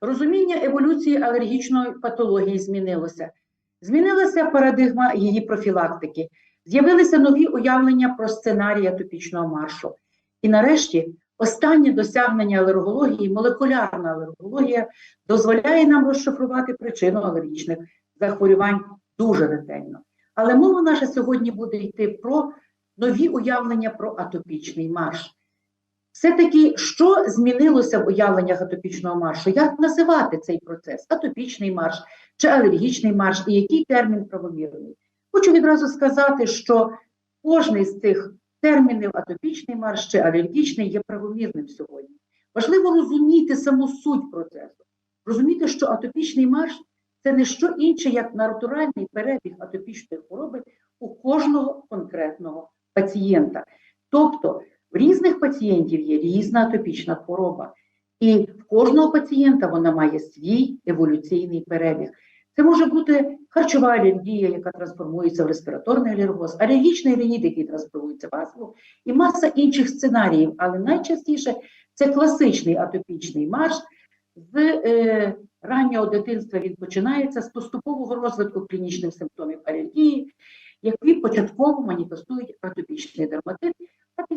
Розуміння еволюції алергічної патології змінилося. Змінилася парадигма її профілактики, з'явилися нові уявлення про сценарій атопічного маршу. І нарешті останнє досягнення алергології, молекулярна алергологія, дозволяє нам розшифрувати причину алергічних захворювань дуже ретельно. Але мова наша сьогодні буде йти про нові уявлення про атопічний марш. Все-таки, що змінилося в уявленнях атопічного маршу? Як називати цей процес? Атопічний марш чи алергічний марш, і який термін правомірний? Хочу відразу сказати, що кожний з цих термінів атопічний марш чи алергічний є правомірним сьогодні. Важливо розуміти саму суть процесу, розуміти, що атопічний марш це не що інше, як натуральний перебіг атопічної хвороби у кожного конкретного пацієнта. Тобто в різних пацієнтів є різна атопічна хвороба, і в кожного пацієнта вона має свій еволюційний перебіг. Це може бути харчова алергія, яка трансформується в респіраторний алергоз, алергічний реніт, який трансформується в астму, і маса інших сценаріїв. Але найчастіше це класичний атопічний марш. З е, раннього дитинства він починається з поступового розвитку клінічних симптомів алергії, які початково маніфестують атопічний дерматит,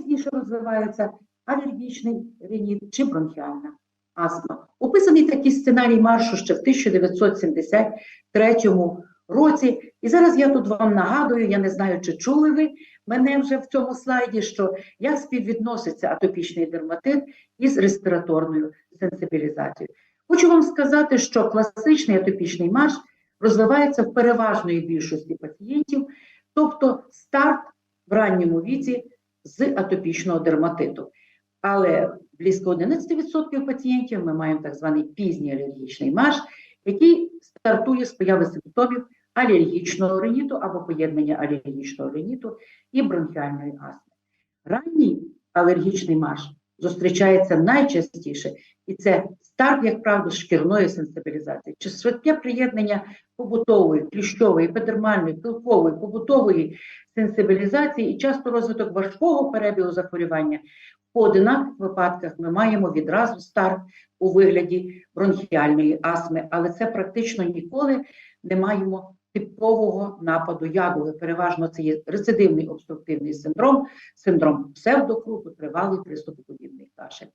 пізніше розвивається алергічний реніт чи бронхіальна астма. Описаний такий сценарій маршу ще в 1973 році. І зараз я тут вам нагадую, я не знаю, чи чули ви мене вже в цьому слайді, що як співвідноситься атопічний дерматит із респіраторною сенсибілізацією. Хочу вам сказати, що класичний атопічний марш розвивається в переважної більшості пацієнтів, тобто старт в ранньому віці з атопічного дерматиту. Але близько 11% пацієнтів ми маємо так званий пізній алергічний марш, який стартує з появи симптомів алергічного риніту або поєднання алергічного риніту і бронхіальної астми. Ранній алергічний марш зустрічається найчастіше, і це старт, як правило, шкірної сенсибілізації, чи швидке приєднання побутової, кліщової, епідермальної, пилкової, побутової сенсибілізації і часто розвиток важкого перебігу захворювання. По одинаких випадках ми маємо відразу старт у вигляді бронхіальної астми, але це практично ніколи не маємо типового нападу ядуги. Переважно це є рецидивний обструктивний синдром, синдром псевдокруту, тривалий приступоподібний кашель.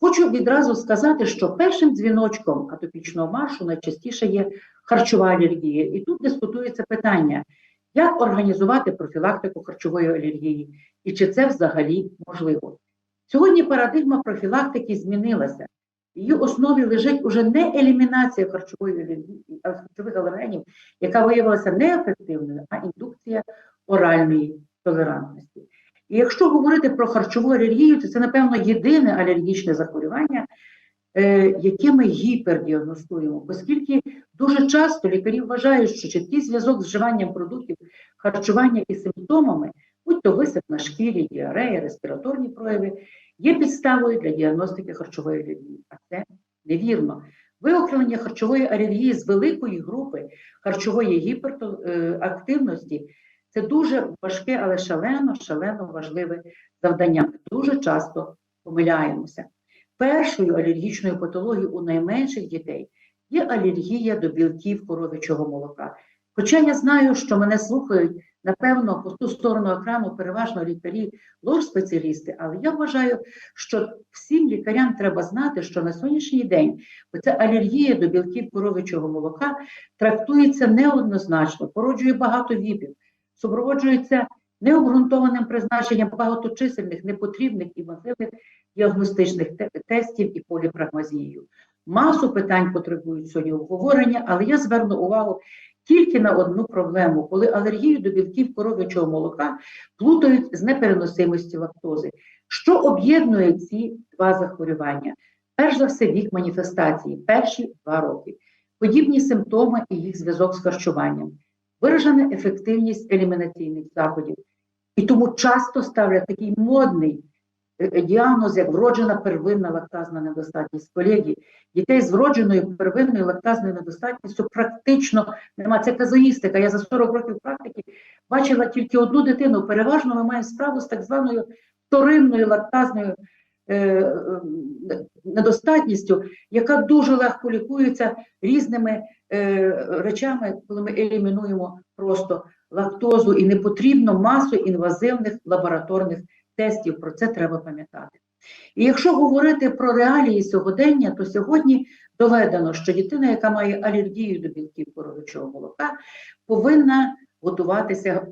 Хочу відразу сказати, що першим дзвіночком атопічного маршу найчастіше є харчова алергія. І тут дискутується питання, як організувати профілактику харчової алергії і чи це взагалі можливо. Сьогодні парадигма профілактики змінилася. Її основі лежить уже не елімінація харчової харчових алергенів, яка виявилася неефективною, а індукція оральної толерантності. І якщо говорити про харчову алергію, то це, напевно, єдине алергічне захворювання, е, яке ми гіпердіагностуємо, оскільки дуже часто лікарі вважають, що чіткий зв'язок з вживанням продуктів харчування і симптомами, будь то висип на шкірі, діарея, респіраторні прояви, є підставою для діагностики харчової алергії. А це невірно. Виокремлення харчової алергії з великої групи харчової гіперактивності це дуже важке, але шалено, шалено важливе завдання. Дуже часто помиляємося. Першою алергічною патологією у найменших дітей є алергія до білків коров'ячого молока. Хоча я знаю, що мене слухають, напевно, по ту сторону екрану переважно лікарі, лор-спеціалісти, але я вважаю, що всім лікарям треба знати, що на сьогоднішній день оця алергія до білків коров'ячого молока трактується неоднозначно, породжує багато віпів, супроводжується необґрунтованим призначенням багаточисельних, непотрібних і масивних діагностичних тестів і поліпрагмазією. Масу питань потребують сьогодні обговорення, але я зверну увагу тільки на одну проблему, коли алергію до білків коров'ячого молока плутають з непереносимості лактози. Що об'єднує ці два захворювання? Перш за все, вік маніфестації, перші два роки, подібні симптоми і їх зв'язок з харчуванням, виражена ефективність елімінаційних заходів. І тому часто ставлять такий модний діагноз, як вроджена первинна лактазна недостатність. Колеги, дітей з вродженою первинною лактазною недостатністю практично нема. Це казуїстика. Я за 40 років практики бачила тільки одну дитину. Переважно ми маємо справу з так званою вторинною лактазною е, е, недостатністю, яка дуже легко лікується різними е, речами, коли ми елімінуємо просто лактозу і не потрібно масу інвазивних лабораторних тестів. Про це треба пам'ятати. І якщо говорити про реалії сьогодення, то сьогодні доведено, що дитина, яка має алергію до білків коров'ячого молока, повинна готуватися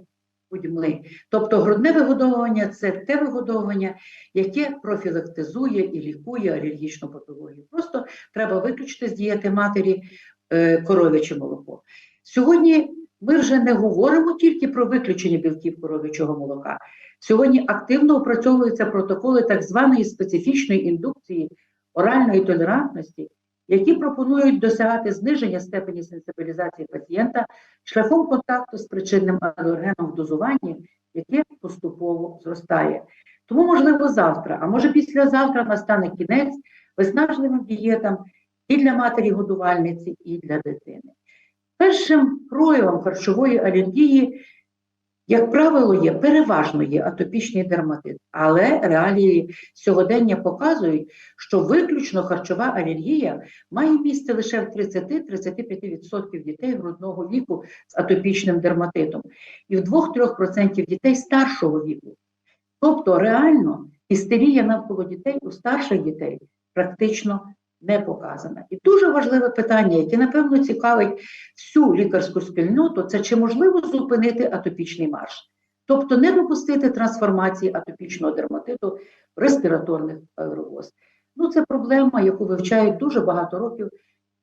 грудьми. Тобто грудне вигодовування це те вигодовування, яке профілактизує і лікує алергічну патологію. Просто треба виключити з дієти матері е, коров'яче молоко. Сьогодні ми вже не говоримо тільки про виключення білків коров'ячого молока. Сьогодні активно опрацьовуються протоколи так званої специфічної індукції оральної толерантності, які пропонують досягати зниження степені сенсибілізації пацієнта шляхом контакту з причинним алергеном в дозуванні, яке поступово зростає. Тому, можливо, завтра, а може післязавтра настане кінець виснажливим дієтам і для матері-годувальниці, і для дитини. Першим проявом харчової алергії, як правило, є переважно є атопічний дерматит, але реалії сьогодення показують, що виключно харчова алергія має місце лише в 30-35% дітей грудного віку з атопічним дерматитом і в 2-3% дітей старшого віку. Тобто реально істерія навколо дітей у старших дітей практично не показана. І дуже важливе питання, яке, напевно, цікавить всю лікарську спільноту, це чи можливо зупинити атопічний марш. Тобто не допустити трансформації атопічного дерматиту респіраторних аеровоз. Ну, це проблема, яку вивчають дуже багато років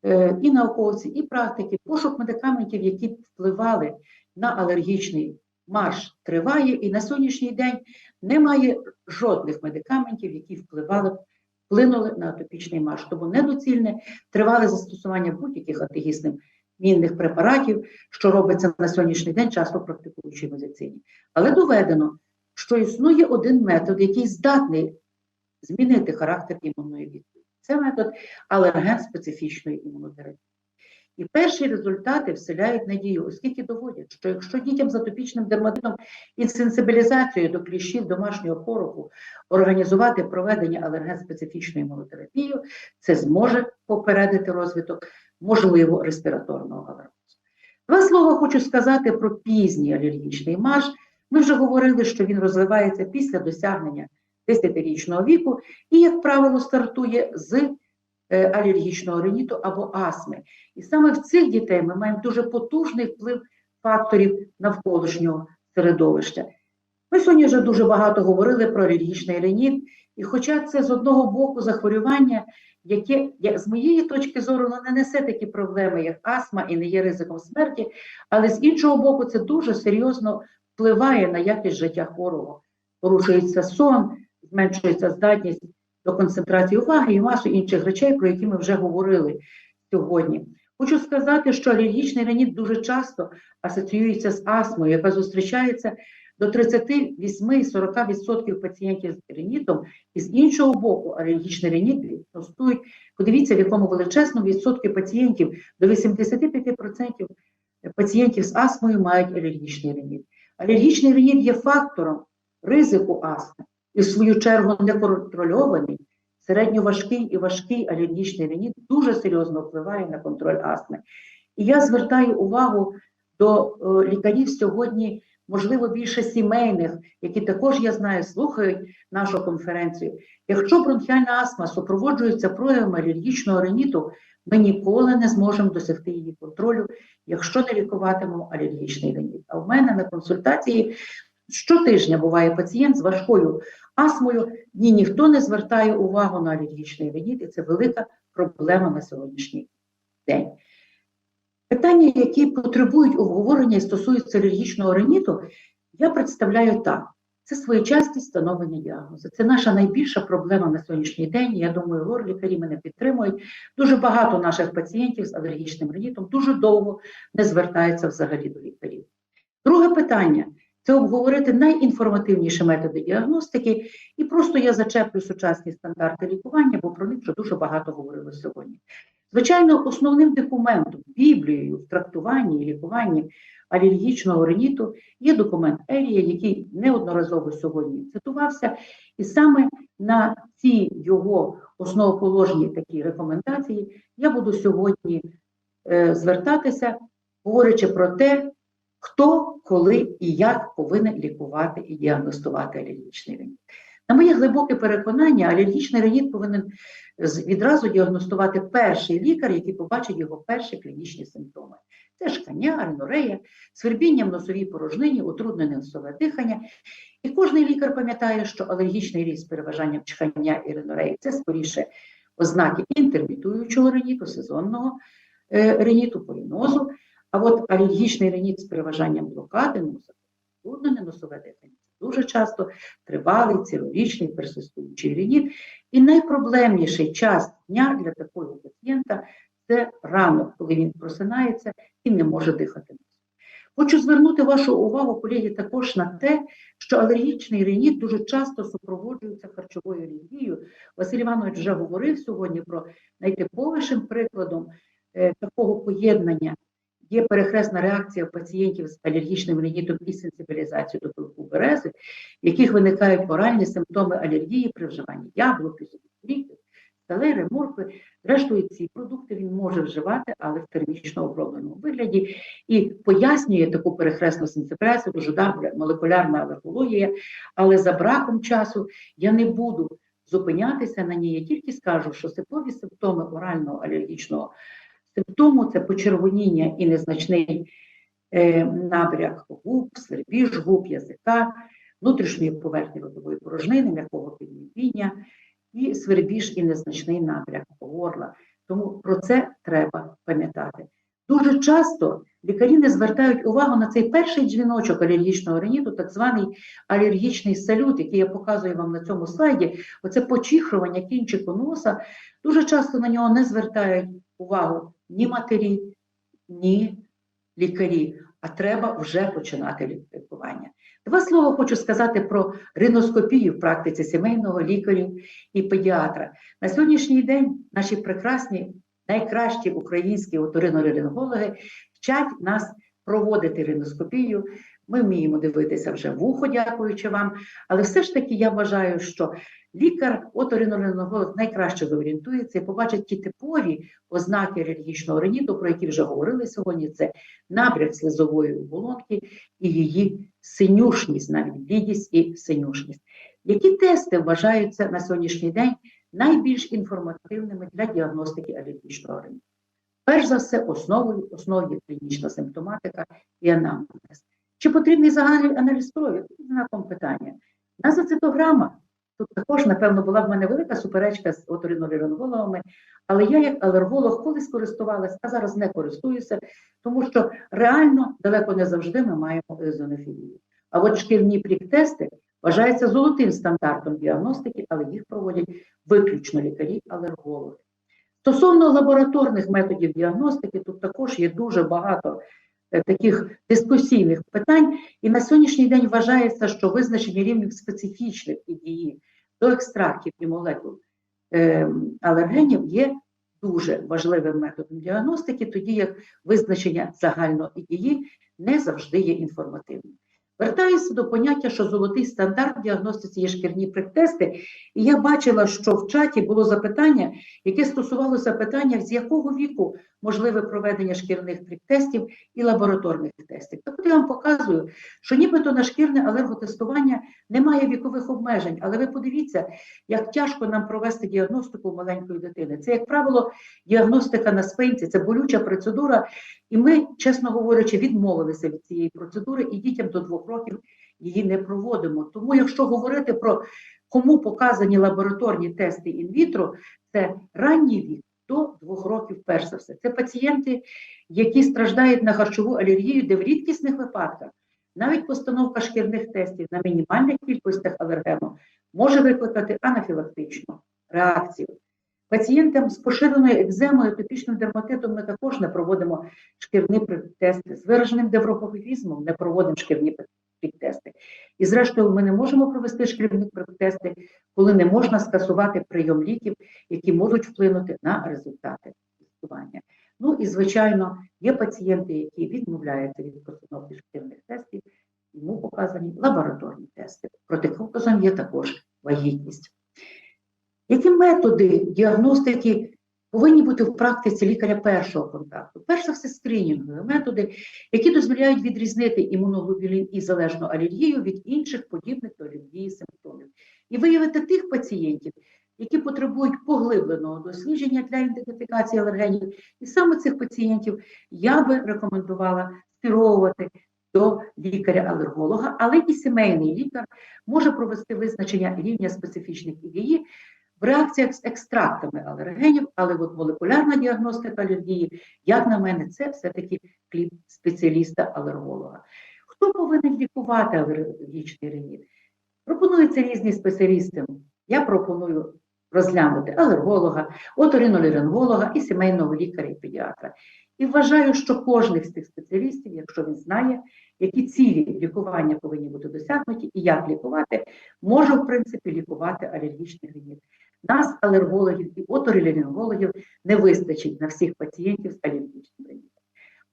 е, і науковці, і практики. Пошук медикаментів, які впливали на алергічний марш, триває, і на сьогоднішній день немає жодних медикаментів, які впливали б вплинули на атопічний марш. Тому недоцільне тривале застосування будь-яких антигістамінних препаратів, що робиться на сьогоднішній день, часто практикуючій медицині. Але доведено, що існує один метод, який здатний змінити характер імунної відповіді. Це метод алерген-специфічної імунотерапії. І перші результати вселяють надію, оскільки доводять, що якщо дітям з атопічним дерматитом і сенсибілізацією до кліщів домашнього пороху організувати проведення алерген-специфічної імунотерапії, це зможе попередити розвиток можливо респіраторного алергозу. Два слова хочу сказати про пізній алергічний марш. Ми вже говорили, що він розвивається після досягнення 10-річного віку і, як правило, стартує з алергічного риніту або астми. І саме в цих дітей ми маємо дуже потужний вплив факторів навколишнього середовища. Ми сьогодні вже дуже багато говорили про алергічний реніт, і хоча це з одного боку захворювання, яке з моєї точки зору не несе такі проблеми, як астма і не є ризиком смерті, але з іншого боку, це дуже серйозно впливає на якість життя хворого. Порушується сон, зменшується здатність до концентрації уваги і масу інших речей, про які ми вже говорили сьогодні. Хочу сказати, що алергічний реніт дуже часто асоціюється з астмою, яка зустрічається до 38-40% пацієнтів з ренітом, і з іншого боку, алергічний реніт діагностують, подивіться, в якому величезному відсотки пацієнтів до 85% пацієнтів з астмою мають алергічний реніт. Алергічний реніт є фактором ризику астми і в свою чергу неконтрольований, середньоважкий і важкий алергічний реніт дуже серйозно впливає на контроль астми. І я звертаю увагу до е, лікарів сьогодні, можливо, більше сімейних, які також, я знаю, слухають нашу конференцію. Якщо бронхіальна астма супроводжується проявами алергічного реніту, ми ніколи не зможемо досягти її контролю, якщо не лікуватимемо алергічний реніт. А в мене на консультації щотижня буває пацієнт з важкою астмою, ні, ніхто не звертає увагу на алергічний реніт, і це велика проблема на сьогоднішній день. Питання, які потребують обговорення і стосуються алергічного реніту, я представляю так. Це своєчасність встановлення діагнозу. Це наша найбільша проблема на сьогоднішній день. Я думаю, лор-лікарі мене підтримують. Дуже багато наших пацієнтів з алергічним ренітом дуже довго не звертаються взагалі до лікарів. Друге питання це обговорити найінформативніші методи діагностики, і просто я зачеплю сучасні стандарти лікування, бо про них вже дуже багато говорили сьогодні. Звичайно, основним документом, біблією в трактуванні і лікуванні алергічного риніту є документ Ерія, який неодноразово сьогодні цитувався, і саме на ці його основоположні такі рекомендації я буду сьогодні е, звертатися, говорячи про те, хто, коли і як повинен лікувати і діагностувати алергічний ринит. На моє глибоке переконання, алергічний ринит повинен відразу діагностувати перший лікар, який побачить його перші клінічні симптоми. Це шкання, ринорея, свербіння в носовій порожнині, утруднене носове дихання. І кожний лікар пам'ятає, що алергічний ріст з переважанням чхання і ринореї це скоріше ознаки інтермітуючого риніту, сезонного е, риніту, полінозу. А от алергічний реніт з переважанням блокади носа, утруднене носове дихання. Дуже часто тривалий, цілорічний, персистуючий реніт. І найпроблемніший час дня для такого пацієнта це ранок, коли він просинається і не може дихати. Хочу звернути вашу увагу, колеги, також на те, що алергічний реніт дуже часто супроводжується харчовою алергією. Василь Іванович вже говорив сьогодні про найтиповішим прикладом е, такого поєднання є перехресна реакція пацієнтів з алергічним ринітом і сенсибілізацією до пилку берези, в яких виникають оральні симптоми алергії при вживанні яблук, фріки, селери, моркви. Зрештою, ці продукти він може вживати, але в термічно обробленому вигляді, і пояснює таку перехресну сенсибіляцію, дуже добре молекулярна алергологія, але за браком часу я не буду зупинятися на ній. Я тільки скажу, що типові симптоми орального алергічного симптому це почервоніння і незначний е, набряк губ, свербіж губ, язика, внутрішньої поверхні ротової порожнини, м'якого піднебіння і свербіж і незначний набряк горла. Тому про це треба пам'ятати. Дуже часто лікарі не звертають увагу на цей перший дзвіночок алергічного риніту, так званий алергічний салют, який я показую вам на цьому слайді. Оце почихрування кінчику носа. Дуже часто на нього не звертають увагу ні матері, ні лікарі, а треба вже починати лікування. Два слова хочу сказати про риноскопію в практиці сімейного лікарів і педіатра. На сьогоднішній день наші прекрасні, найкращі українські оториноларингологи вчать нас проводити риноскопію. Ми вміємо дивитися вже вухо, дякуючи вам. Але все ж таки я вважаю, що лікар оториноларинголог найкраще зорієнтується і побачить ті типові ознаки алергічного риніту, про які вже говорили сьогодні. Це набряк слизової оболонки і її синюшність, навіть блідість і синюшність. Які тести вважаються на сьогоднішній день найбільш інформативними для діагностики алергічного риніту? Перш за все, основою основі клінічна симптоматика і анамнез. Чи потрібний загальний аналіз крові? Тут знаком питання. Назоцитограма. Тут також, напевно, була в мене велика суперечка з оториноларингологами, але я, як алерголог, колись користувалася, а зараз не користуюся, тому що реально далеко не завжди ми маємо езонофілію. А от шкільні прік-тести вважаються золотим стандартом діагностики, але їх проводять виключно лікарі-алергологи. Стосовно лабораторних методів діагностики, тут також є дуже багато таких дискусійних питань, і на сьогоднішній день вважається, що визначення рівнів специфічних ідії до екстрактів і молекул алергенів є дуже важливим методом діагностики, тоді як визначення загальної дії не завжди є інформативним. Вертаюся до поняття, що золотий стандарт діагностиці є шкірні приктести, і я бачила, що в чаті було запитання, яке стосувалося питання, з якого віку можливе проведення шкірних приктестів і лабораторних тестів. Так от я вам показую, що нібито на шкірне алерготестування немає вікових обмежень, але ви подивіться, як тяжко нам провести діагностику маленької дитини. Це, як правило, діагностика на спинці, це болюча процедура, і ми, чесно говорячи, відмовилися від цієї процедури і дітям до двох років її не проводимо. Тому, якщо говорити про кому показані лабораторні тести інвітро, це ранній вік до двох років, перш за все. Це пацієнти, які страждають на харчову алергію, де в рідкісних випадках навіть постановка шкірних тестів на мінімальних кількостях алергену може викликати анафілактичну реакцію. Пацієнтам з поширеною екземою, атопічним дерматитом ми також не проводимо шкірні тести. З вираженим девропофізмом не проводимо шкірні тести. І зрештою, ми не можемо провести шкірні тести, коли не можна скасувати прийом ліків, які можуть вплинути на результати лікування. Ну і, звичайно, є пацієнти, які відмовляються від постановки шкірних тестів, йому показані лабораторні тести. Протиказом є також вагітність. Які методи діагностики повинні бути в практиці лікаря першого контакту? Перш за все, скринінгові методи, які дозволяють відрізнити імуноглобулін і залежну алергію від інших подібних до алергії симптомів, і виявити тих пацієнтів, які потребують поглибленого дослідження для ідентифікації алергенів. І саме цих пацієнтів я би рекомендувала скеровувати до лікаря-алерголога, але і сімейний лікар може провести визначення рівня специфічних ІГІ в реакціях з екстрактами алергенів, але от молекулярна діагностика алергії, як на мене, це все-таки кліп спеціаліста-алерголога. Хто повинен лікувати алергічний реніт? Пропонуються різні спеціалісти. Я пропоную розглянути алерголога, оториноларинголога і сімейного лікаря і педіатра. І вважаю, що кожен з цих спеціалістів, якщо він знає, які цілі лікування повинні бути досягнуті і як лікувати, може, в принципі, лікувати алергічний реніт. Нас, алергологів і оториноларингологів, не вистачить на всіх пацієнтів з алергічним ренітом.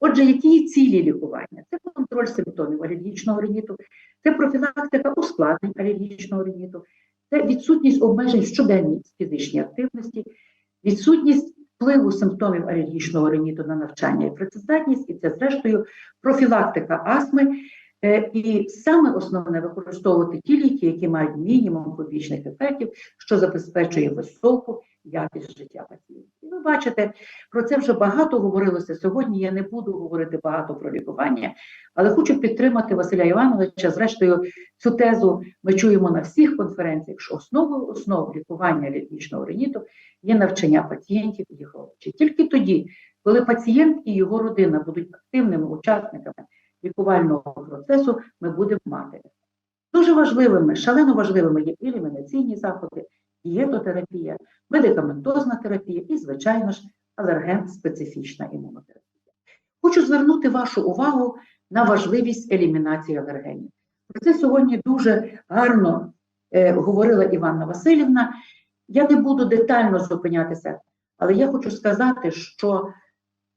Отже, які цілі лікування? Це контроль симптомів алергічного реніту, це профілактика ускладнень алергічного реніту, це відсутність обмежень в щоденній фізичній активності, відсутність впливу симптомів алергічного реніту на навчання і працездатність, і це, зрештою, профілактика астми. Е, І саме основне використовувати ті ліки, які мають мінімум побічних ефектів, що забезпечує високу якість життя пацієнтів. Ви бачите, про це вже багато говорилося сьогодні. Я не буду говорити багато про лікування, але хочу підтримати Василя Івановича. Зрештою, цю тезу ми чуємо на всіх конференціях, що основою основ лікування алергічного реніту є навчання пацієнтів і їх родичів. Тільки тоді, коли пацієнт і його родина будуть активними учасниками лікувального процесу, ми будемо мати. Дуже важливими, шалено важливими є елімінаційні заходи, дієтотерапія, медикаментозна терапія і, звичайно ж, алерген-специфічна імунотерапія. Хочу звернути вашу увагу на важливість елімінації алергенів. Про це сьогодні дуже гарно е, говорила Іванна Васильівна. Я не буду детально зупинятися, але я хочу сказати, що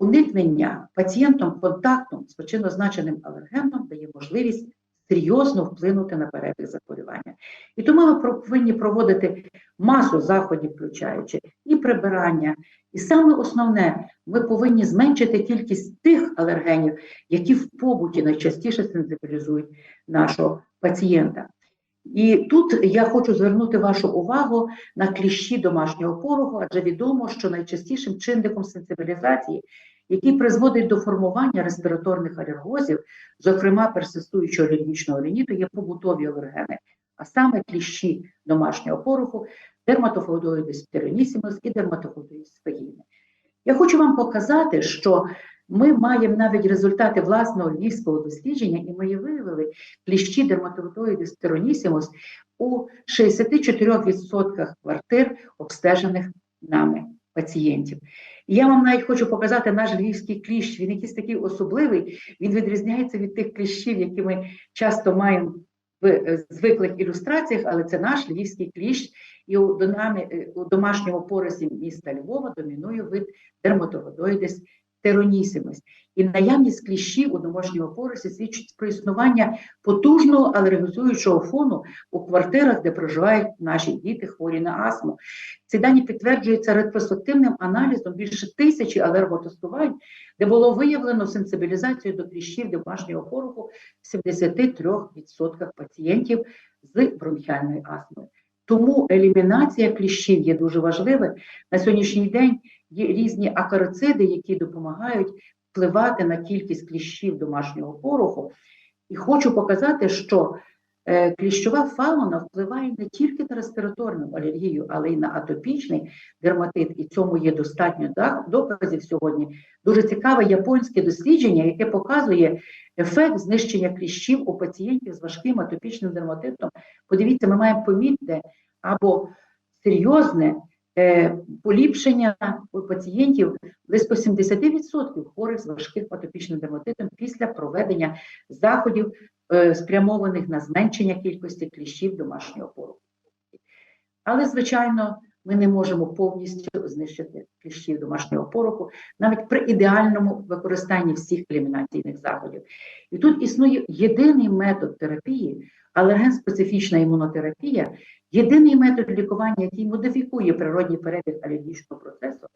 уникнення пацієнтом контактом з причинозначеним алергеном дає можливість серйозно вплинути на перебіг захворювання. І тому ми повинні проводити масу заходів, включаючи і прибирання. І саме основне, ми повинні зменшити кількість тих алергенів, які в побуті найчастіше сенсибілізують нашого пацієнта. І тут я хочу звернути вашу увагу на кліщі домашнього порогу, адже відомо, що найчастішим чинником сенсибілізації, який призводить до формування респіраторних алергозів, зокрема персистуючого алергічного риніту, є побутові алергени, а саме кліщі домашнього пороху, дерматофодоїдис птеронісімус і дерматофодоїдис фагіни. Я хочу вам показати, що ми маємо навіть результати власного львівського дослідження, і ми виявили кліщі дерматовидоїдис стеронісімус у 64% квартир, обстежених нами пацієнтів. І я вам навіть хочу показати наш львівський кліщ. Він якийсь такий особливий, він відрізняється від тих кліщів, які ми часто маємо в е, звиклих ілюстраціях, але це наш львівський кліщ. І у, у домашньому поросі міста Львова домінує вид дерматовидоїдис теронісимось. І наявність кліщів у домашньому поросі свідчить про існування потужного алергізуючого фону у квартирах, де проживають наші діти, хворі на астму. Ці дані підтверджуються ретроспективним аналізом більше тисячі алерготестувань, де було виявлено сенсибілізацію до кліщів домашнього пороху в 73% пацієнтів з бронхіальною астмою. Тому елімінація кліщів є дуже важливою. На сьогоднішній день є різні акарициди, які допомагають впливати на кількість кліщів домашнього пороху. І хочу показати, що е, кліщова фауна впливає не тільки на респіраторну алергію, але й на атопічний дерматит. І цьому є достатньо доказів сьогодні. Дуже цікаве японське дослідження, яке показує ефект знищення кліщів у пацієнтів з важким атопічним дерматитом. Подивіться, ми маємо помітне або серйозне поліпшення у пацієнтів близько 70% хворих з важким атопічним дерматитом після проведення заходів, е, спрямованих на зменшення кількості кліщів домашнього пору. Але, звичайно, ми не можемо повністю знищити кліщів домашнього пороху, навіть при ідеальному використанні всіх елімінаційних заходів. І тут існує єдиний метод терапії, алерген-специфічна імунотерапія, єдиний метод лікування, який модифікує природній перебіг алергічного процесу,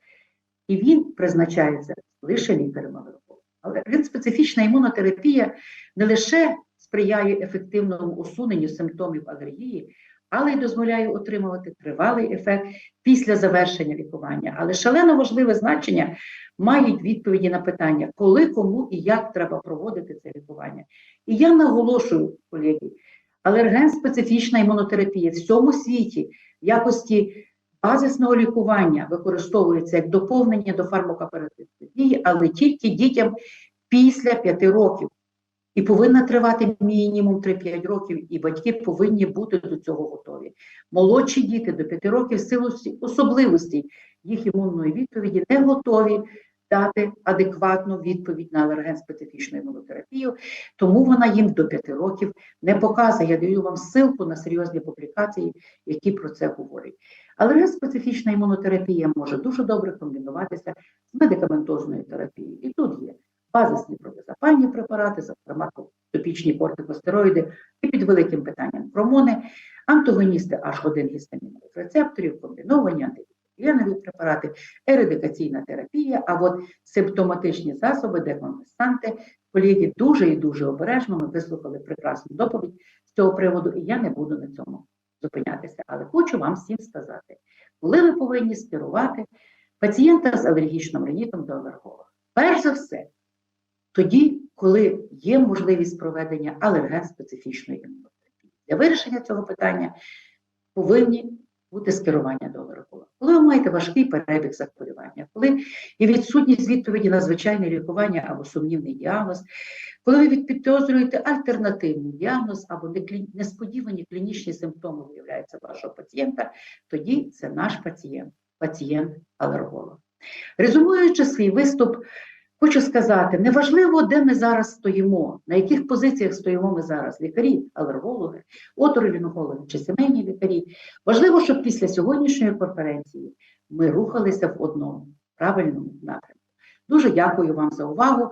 і він призначається лише лікарем-алергологом. Алерген-специфічна імунотерапія не лише сприяє ефективному усуненню симптомів алергії, але й дозволяє отримувати тривалий ефект після завершення лікування. Але шалено важливе значення мають відповіді на питання, коли, кому і як треба проводити це лікування. І я наголошую, колеги, алерген-специфічна імунотерапія в всьому світі в якості базисного лікування використовується як доповнення до фармакотерапії, але тільки дітям після 5 років. І повинна тривати мінімум 3-5 років, і батьки повинні бути до цього готові. Молодші діти до 5 років, в силу особливостей їх імунної відповіді, не готові дати адекватну відповідь на алерген-специфічну імунотерапію, тому вона їм до 5 років не показує. Я даю вам ссылку на серйозні публікації, які про це говорять. Алерген-специфічна імунотерапія може дуже добре комбінуватися з медикаментозною терапією. І тут є базисні протизапальні препарати, зокрема топічні кортикостероїди, і під великим питанням гормони, антагоністи H1 гістамінових рецепторів, комбіновані антигістамінові препарати, ередикаційна терапія, а от симптоматичні засоби, декомпенсанти, колеги дуже і дуже обережно. Ми вислухали прекрасну доповідь з цього приводу, і я не буду на цьому зупинятися. Але хочу вам всім сказати, коли ви повинні скерувати пацієнта з алергічним ринітом до алерголога. Перш за все, тоді, коли є можливість проведення алерген-специфічної імунотерапії. Для вирішення цього питання повинні бути скерування до алерголога. Коли ви маєте важкий перебіг захворювання, коли є відсутність відповіді на звичайне лікування або сумнівний діагноз, коли ви підозрюєте альтернативний діагноз або несподівані клінічні симптоми виявляються вашого пацієнта, тоді це наш пацієнт, пацієнт-алерголог. Резюмуючи свій виступ, Хочу сказати, неважливо, де ми зараз стоїмо, на яких позиціях стоїмо ми зараз, лікарі, алергологи, оторинологи чи сімейні лікарі. Важливо, щоб після сьогоднішньої конференції ми рухалися в одному правильному напрямку. Дуже дякую вам за увагу.